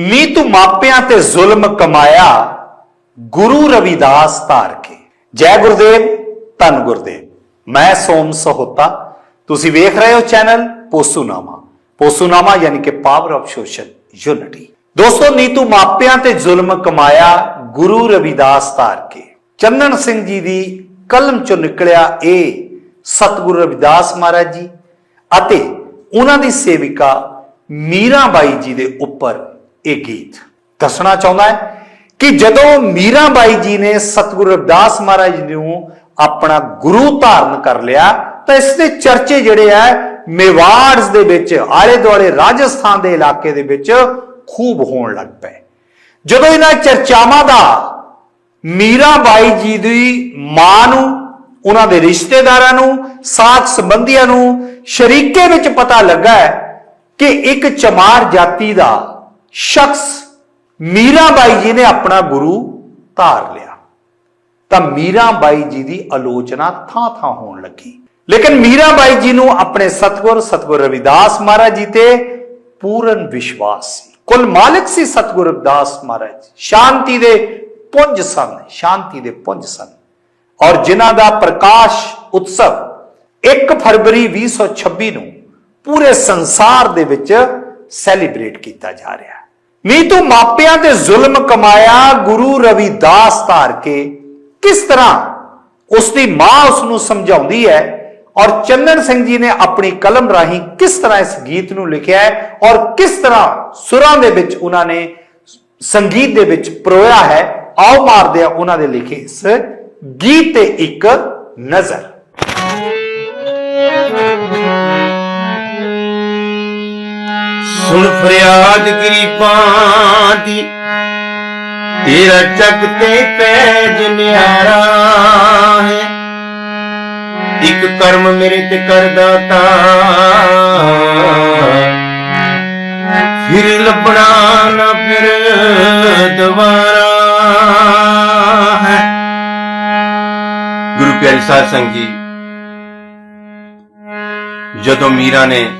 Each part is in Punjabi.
ਨੀ ਤੂੰ ਮਾਪਿਆਂ ਤੇ ਜ਼ੁਲਮ ਕਮਾਇਆ, ਗੁਰੂ ਰਵਿਦਾਸ ਧਾਰ ਕੇ। ਜੈ ਗੁਰਦੇਵ, ਧੰਨ ਗੁਰਦੇਵ। ਮੈਂ ਸੋਮ ਸਹੋਤਾ। ਤੁਸੀਂ ਵੇਖ ਰਹੇ ਹੋ ਚੈਨਲ ਪੋਸੂਨਾਮਾ। ਪੋਸੂਨਾਮਾ ਯਾਨੀ ਕਿ ਪਾਵਰ ਆਫ ਸੋਸ਼ਲ ਯੂਨਿਟੀ ਦੋਸਤੋ ਨੀਤੂ ਮਾਪਿਆਂ ਤੇ ਜ਼ੁਲਮ ਕਮਾਇਆ, ਗੁਰੂ ਰਵਿਦਾਸ ਧਾਰ ਕੇ। ਚੰਨਣ ਸਿੰਘ ਜੀ ਦੀ ਕਲਮ ਚੋਂ ਨਿਕਲਿਆ ਇਹ ਸਤਿਗੁਰੂ ਰਵਿਦਾਸ ਮਹਾਰਾਜ ਜੀ। ਅਤੇ ਉਹਨਾਂ ਦੀ ਸੇਵਿਕਾ ਮੀਰਾਬਾਈ ਜੀ ਦੇ ਉੱਪਰ ਇਹ ਗੀਤ। ਦੱਸਣਾ ਚਾਹੁੰਦਾ ਹੈ ਕਿ ਜਦੋਂ ਮੀਰਾਬਾਈ ਜੀ ਨੇ ਸਤਿਗੁਰੂ ਰਵਿਦਾਸ ਮਹਾਰਾਜ ਜੀ ਨੂੰ ਆਪਣਾ ਗੁਰੂ ਧਾਰਨ ਕਰ ਲਿਆ, ਤਾਂ ਇਸ ਦੇ ਚਰਚੇ ਜਿਹੜੇ ਆ, ਮੇਵਾੜਸ ਦੇ ਵਿੱਚ, ਆਲੇ ਦੁਆਲੇ ਰਾਜਸਥਾਨ ਦੇ ਇਲਾਕੇ ਦੇ ਵਿੱਚ ਖੂਬ ਹੋਣ ਲੱਗ ਪਏ। ਜਦੋਂ ਇਹਨਾਂ ਚਰਚਾਵਾਂ ਦਾ ਮੀਰਾਬਾਈ ਜੀ ਦੀ ਮਾਂ ਨੂੰ, ਉਹਨਾਂ ਦੇ ਰਿਸ਼ਤੇਦਾਰਾਂ ਨੂੰ ਸਾਥ ਸੰਬੰਧੀਆਂ ਨੂੰ ਸ਼ਰੀਕੇ ਵਿੱਚ ਪਤਾ ਲੱਗਾ ਕਿ ਇੱਕ ਚਮਾਰ ਜਾਤੀ ਦਾ ਸ਼ਖਸ ਮੀਰਾਬਾਈ ਜੀ ਨੇ ਆਪਣਾ ਗੁਰੂ ਧਾਰ ਲਿਆ। ਤਾਂ ਮੀਰਾਬਾਈ ਜੀ ਦੀ ਆਲੋਚਨਾ ਥਾਂ-ਥਾਂ ਹੋਣ ਲੱਗੀ। ਲੇਕਿਨ ਮੀਰਾਬਾਈ ਜੀ ਨੂੰ ਆਪਣੇ ਸਤਗੁਰ ਸਤਗੁਰ ਰਵਿਦਾਸ ਮਹਾਰਾਜ ਜੀ ਤੇ ਪੂਰਨ ਵਿਸ਼ਵਾਸ ਸੀ। ਕੁੱਲ ਮਾਲਕ ਸੀ ਸਤਗੁਰ ਰਵਿਦਾਸ ਮਹਾਰਾਜ ਸ਼ਾਂਤੀ ਦੇ ਪੁੰਜ ਸਨ, ਸ਼ਾਂਤੀ ਦੇ ਪੁੰਜ ਸਨ। ਔਰ ਜਿਨ੍ਹਾਂ ਦਾ ਪ੍ਰਕਾਸ਼ ਉਤਸਵ 1 ਫਰਵਰੀ 2026 ਨੂੰ ਪੂਰੇ ਸੰਸਾਰ ਦੇ ਵਿੱਚ ਸੈਲੀਬ੍ਰੇਟ ਕੀਤਾ ਜਾ ਰਿਹਾ ਹੈ ਤੂੰ ਮਾਪਿਆਂ ਤੇ ਜ਼ੁਲਮ ਕਮਾਇਆ, ਗੁਰੂ ਰਵਿਦਾਸ ਧਾਰ ਕੇ। ਕਿਸ ਤਰ੍ਹਾਂ? ਉਸ ਦੀ ਮਾਂ ਉਸ ਨੂੰ ਸਮਝਾਉਂਦੀ ਹੈ ਔਰ ਚੰਨਨ ਸਿੰਘ ਜੀ ਨੇ ਆਪਣੀ ਕਲਮ ਰਾਹੀਂ ਕਿਸ ਤਰ੍ਹਾਂ ਇਸ ਗੀਤ ਨੂੰ ਲਿਖਿਆ ਹੈ ਔਰ ਕਿਸ ਤਰ੍ਹਾਂ ਸੁਰਾਂ ਦੇ ਵਿੱਚ ਉਹਨਾਂ ਨੇ ਸੰਗੀਤ ਦੇ ਵਿੱਚ ਪਰੋਇਆ ਹੈ, ਆਓ ਮਾਰਦੇ ਆ ਉਹਨਾਂ ਦੇ ਲਿਖੇ ਇਸ ਗੀਤ ਤੇ ਇੱਕ ਨਜ਼ਰ। ਸੁਣ ਫਰਿਆਦ ਗਰੀਬਾਂ ਦੀ। ਤੇਰਾ ਚੱਕ ਤੇ ਪੈਜ ਨਿਆਰਾ ਹੈ। ਇੱਕ ਕਰਮ ਮੇਰੇ ਤੇ ਕਰਦਾ ਤਾ। ਫਿਰ ਲੱਭਣਾ ਨਾ ਫਿਰ ਦੁਬਾਰਾ ਹੈ। ਗੁਰੂ ਪਿਆਰੀ ਸਾਧ ਸੰਗਤ ਜੀ, ਜਦੋਂ ਮੀਰਾ ਨੇ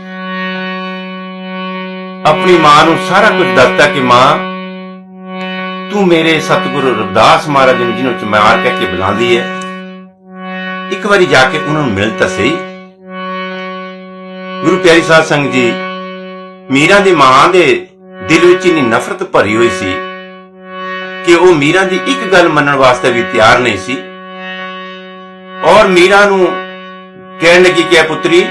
ਆਪਣੀ ਮਾਂ ਨੂੰ ਸਾਰਾ ਕੁਝ ਦੱਸਤਾ ਕਿ ਮਾਂ, ਤੂੰ ਮੇਰੇ ਸਤਿਗੁਰੂ ਰਵਿਦਾਸ ਮਹਾਰਾਜ ਨੂੰ ਜਿਹਨੂੰ ਚਮਾਰ ਕਹਿ ਕੇ ਬੁਲਾਉਂਦੀ ਹੈ। ਇੱਕ ਵਾਰੀ ਜਾ ਕੇ ਉਹਨਾਂ ਨੂੰ ਮਿਲ ਤਾਂ ਸਹੀ। ਗੁਰੂ ਪਿਆਰੀ ਸਾਧ ਸੰਗਤ ਜੀ, ਮੀਰਾ ਦੀ ਮਾਂ ਦੇ ਦਿਲ ਵਿੱਚ ਇਨੀ ਨਫ਼ਰਤ ਭਰੀ ਹੋਈ ਸੀ ਕਿ ਉਹ ਮੀਰਾ ਦੀ ਇੱਕ ਗੱਲ ਮੰਨਣ ਵਾਸਤੇ ਵੀ ਤਿਆਰ ਨਹੀਂ ਸੀ। ਔਰ ਮੀਰਾ ਨੂੰ ਕਹਿਣ ਲੱਗੀ ਕਿ ਪੁੱਤਰੀ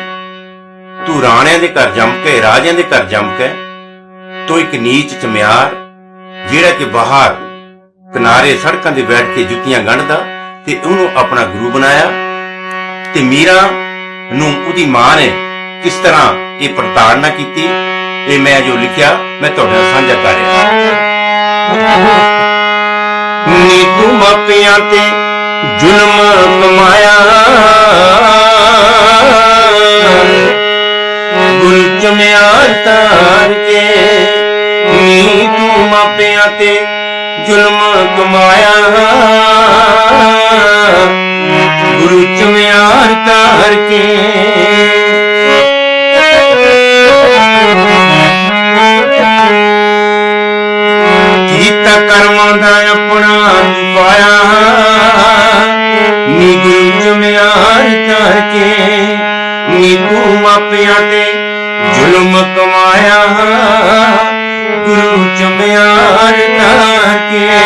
ਤੂੰ ਰਾਣਿਆਂ ਦੇ ਘਰ ਜੰਮ ਕੇ, ਰਾਜਿਆਂ ਦੇ ਘਰ ਜੰਮ ਕੇ, ਤੂੰ ਇੱਕ ਨੀਚ ਚਮਿਆਰ, ਜਿਹੜਾ ਕਿ ਬਾਹਰ ਕਿਨਾਰੇ ਸੜਕਾਂ ਤੇ ਬੈਠ ਕੇ ਜੁੱਤੀਆਂ ਗੰਢਦਾ ਤੇ ਉਹਨੂੰ ਆਪਣਾ ਗੁਰੂ ਬਣਾਇਆ। ਤੇ ਮੀਰਾ ਨੂੰ ਉਹਦੀ ਮਾਂ ਨੇ ਕਿਸ ਤਰ੍ਹਾਂ ਇਹ ਪ੍ਰਤਾੜਨਾ ਕੀਤੀ, ਇਹ ਮੈਂ ਜੋ ਲਿਖਿਆ, ਮੈਂ ਤੁਹਾਡੇ ਨਾਲ ਸਾਂਝਾ ਕਰ ਰਿਹਾ ਨੀ ਤੂੰ ਮਾਪਿਆਂ ਤੇ ਜ਼ੁਲਮ ਕਮਾਇਆ ਮਾਪਿਆਂ ਤੇ ਜ਼ੁਲਮ ਕਮਾਇਆ ਗੁਰੂ ਚਮਿਆਰ ਤਾਰ ਕੇ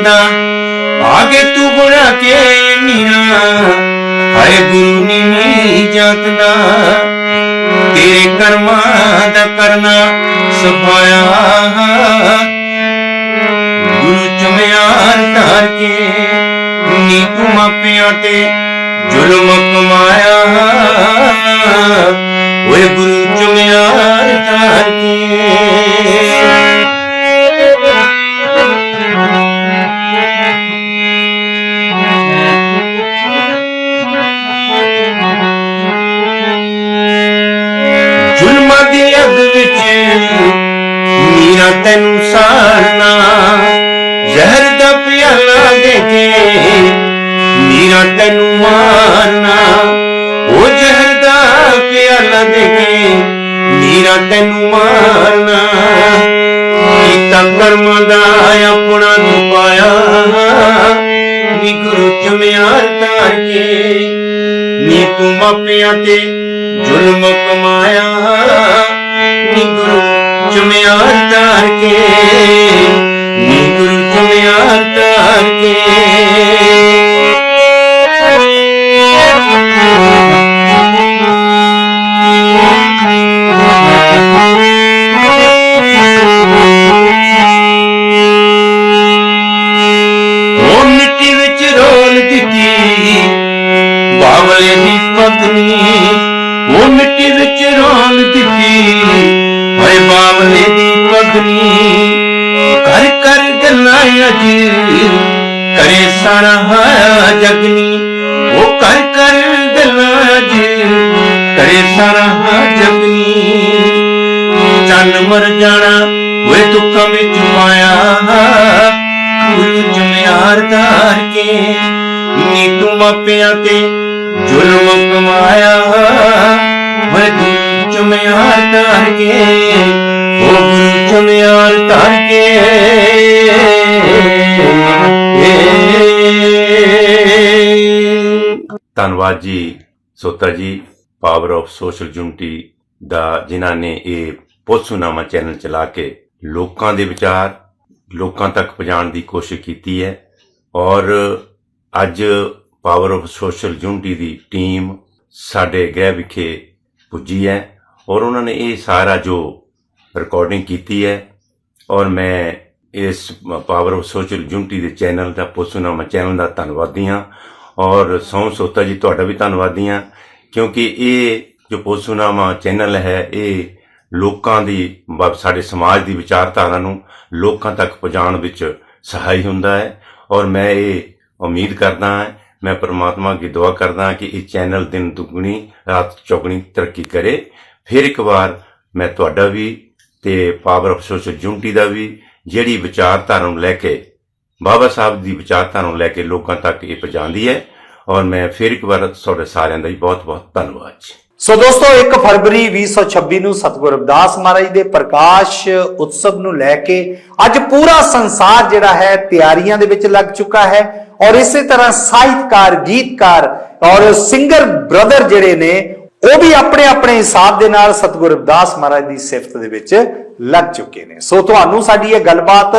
ਔਕਾਤ ਆਗੇ ਤੂੰ ਬੁੜਾ ਕੇ ਮੀਨਾ ਹਾਏ ਗੁਰੂ ਨੀ ਨਹੀਂ ਜਾਤ ਤੇਰੇ ਕਰਮਾਂ ਦਾ ਕਰਨਾ ਸਫਾਇਆ ਗੁਰੂ ਚਮਿਆਰ ਧਾਰ ਕੇ ਨੀ ਤੂੰ ਮਾਪਿਆਂ ਤੇ, ਜ਼ੁਲਮ ਕਮਾਇਆ ਤੈਨੂੰ ਮਾਨਾ ਉਹ ਜਹਦਾ ਪਿਆਲਾ ਦੇ ਗਏ ਨੀਰਾ ਤੈਨੂੰ ਮਾਨਾ ਕੀਤਾ ਕਰਮ ਦਾ ਆਪਣਾ ਨੂੰ ਪਾਇਆ ਨੀ ਗੁਰੂ ਚਮਿਆਰ ਤਾਂ ਕੇ, ਨੀ ਤੂੰ ਮਾਪਿਆਂ ਤੇ ਜ਼ੁਲਮ ਕਮਾਇਆ। ਨੀ ਗੁਰੂ ਚਮਿਆਰ ਤਾਂ ਕੇ, ਨੀ ਗੁਰੂ ਚਮਿਆਰ ਤਾਂ ਕੇ। ਬਾਵਲੇ ਦੀ ਪਤਨੀ ਉਹ ਮਿੱਟੀ ਵਿੱਚ ਰੋਲ ਦਿੱਤੀ? ਓਏ ਬਾਵਲੇ ਦੀ ਪਤਨੀ, ਕਰ ਕਰ ਗੱਲਾਂ ਅੱਜ ਕਰੇ ਸਾਰਾ ਜਗਨੀ, ਉਹ ਕਰ ਕਰ ਗੱਲਾਂ ਅੱਜ ਕਰੇ ਸਾਰਾ ਜਗਨੀ, ਚੰਨ ਮਰ ਜਾਣਾ, ਓਏ ਦੁੱਖਾਂ ਵਿੱਚ ਮਾਇਆ। ਗੁਰੂ ਜੁਮਿਆਰ ਧਾਰ ਕੇ ਨੀ ਤੂੰ ਮਾਪਿਆਂ ਤੇ ਜ਼ੁਲਮ ਕਮਾਇਆ ਓਏ ਗੁਰੂ ਜੁਮਿਆਰ ਕੇ ਓ ਗੁਰੂ ਜੁਮਿਆਰ ਕੇ ਧੰਨਵਾਦ ਜੀ ਸੋਤਾ ਜੀ ਪਾਵਰ ਆਫ ਸੋਸ਼ਲ ਯੂਨਿਟੀ ਦਾ, ਜਿਨ੍ਹਾਂ ਨੇ ਇਹ ਪੋਸੂਨਾਮਾ ਚੈਨਲ ਚਲਾ ਕੇ ਲੋਕਾਂ ਦੇ ਵਿਚਾਰ, ਲੋਕਾਂ ਤੱਕ ਪਹੁੰਚਾਉਣ ਦੀ ਕੋਸ਼ਿਸ਼ ਕੀਤੀ ਹੈ। ਔਰ ਅੱਜ ਪਾਵਰ ਆਫ ਸੋਸ਼ਲ ਯੂਨਿਟੀ ਦੀ ਟੀਮ ਸਾਡੇ ਗ੍ਰਹਿ ਵਿਖੇ ਪੁੱਜੀ ਹੈ ਔਰ ਉਹਨਾਂ ਨੇ ਇਹ ਸਾਰਾ ਜੋ ਰਿਕਾਰਡਿੰਗ ਕੀਤੀ ਹੈ ਔਰ ਮੈਂ ਇਸ ਪਾਵਰ ਆਫ ਸੋਸ਼ਲ ਯੂਨਿਟੀ ਦੇ ਚੈਨਲ ਦਾ ਪੋਸੂਨਾਮਾ ਚੈਨਲ ਦਾ ਧੰਨਵਾਦੀ ਹਾਂ ਔਰ ਸੌਂ ਸੋਤਾ ਜੀ ਤੁਹਾਡਾ ਵੀ ਧੰਨਵਾਦੀ ਹਾਂ ਕਿਉਂਕਿ ਇਹ ਜੋ ਪੋਸੂਨਾਮਾ ਚੈਨਲ ਹੈ, ਇਹ ਲੋਕਾਂ ਦੀ ਸਾਡੇ ਸਮਾਜ ਦੀ ਵਿਚਾਰਧਾਰਾ ਨੂੰ ਲੋਕਾਂ ਤੱਕ ਪਹੁੰਚਾਉਣ ਵਿੱਚ ਸਹਾਈ ਹੁੰਦਾ ਹੈ ਔਰ ਮੈਂ ਇਹ ਉਮੀਦ ਕਰਦਾ ਹਾਂ ਮੈਂ ਪ੍ਰਮਾਤਮਾ ਅੱਗੇ ਦੁਆ ਕਰਦਾ ਕਿ ਇਹ ਚੈਨਲ ਦਿਨ ਦੁੱਗਣੀ, ਰਾਤ ਚੌਗਣੀ ਤਰੱਕੀ ਕਰੇ। ਫਿਰ ਇੱਕ ਵਾਰ ਮੈਂ ਤੁਹਾਡਾ ਵੀ ਤੇ ਪਾਵਰ ਆਫ ਸੋਸ਼ਲ ਯੂਨਿਟੀ ਦਾ ਵੀ ਜਿਹੜੀ ਵਿਚਾਰਧਾਰਾ ਨੂੰ ਲੈ ਕੇ, ਬਾਬਾ ਸਾਹਿਬ ਦੀ ਵਿਚਾਰਧਾਰਾ ਨੂੰ ਲੈ ਕੇ ਲੋਕਾਂ ਤੱਕ ਇਹ ਪਹੁੰਚਾਉਂਦੀ ਹੈ। ਔਰ ਮੈਂ ਫਿਰ ਇੱਕ ਵਾਰ ਤੁਹਾਡੇ ਸਾਰਿਆਂ ਦਾ ਬਹੁਤ ਬਹੁਤ ਧੰਨਵਾਦ ਜੀ। ਸੋ ਦੋਸਤੋ 1 ਫਰਵਰੀ 2026 ਨੂੰ ਸਤਿਗੁਰ ਰਵਿਦਾਸ ਮਹਾਰਾਜ ਦੇ ਪ੍ਰਕਾਸ਼ ਉਤਸਵ ਨੂੰ ਲੈ ਕੇ ਅੱਜ ਪੂਰਾ ਸੰਸਾਰ ਜਿਹੜਾ ਹੈ ਤਿਆਰੀਆਂ ਦੇ ਵਿੱਚ ਲੱਗ ਚੁੱਕਾ ਹੈ ਔਰ ਇਸੇ ਤਰ੍ਹਾਂ ਸਾਹਿਤਕਾਰ, ਗੀਤਕਾਰ ਔਰ ਸਿੰਗਰ ਬ੍ਰਦਰ ਜਿਹੜੇ ਨੇ, ਉਹ ਵੀ ਆਪਣੇ ਆਪਣੇ ਹਿਸਾਬ ਦੇ ਨਾਲ ਸਤਿਗੁਰ ਰਵਿਦਾਸ ਮਹਾਰਾਜ ਦੀ ਸਿਫਤ ਦੇ ਵਿੱਚ ਲੱਗ ਚੁੱਕੇ ਨੇ। ਸੋ ਤੁਹਾਨੂੰ ਸਾਡੀ ਇਹ ਗੱਲਬਾਤ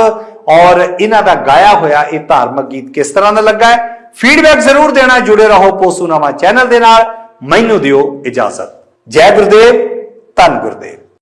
ਔਰ ਇਹਨਾਂ ਦਾ ਗਾਇਆ ਹੋਇਆ ਇਹ ਧਾਰਮਿਕ ਗੀਤ ਕਿਸ ਤਰ੍ਹਾਂ ਦਾ ਲੱਗਾ ਹੈ? ਫੀਡਬੈਕ ਜ਼ਰੂਰ ਦੇਣਾ, ਜੁੜੇ ਰਹੋ ਪੋਸੂਨਾਮਾ ਚੈਨਲ ਦੇ ਨਾਲ। ਮੈਨੂੰ ਦਿਓ ਇਜਾਜ਼ਤ। ਜੈ ਗੁਰਦੇਵ ਧੰਨ ਗੁਰਦੇਵ।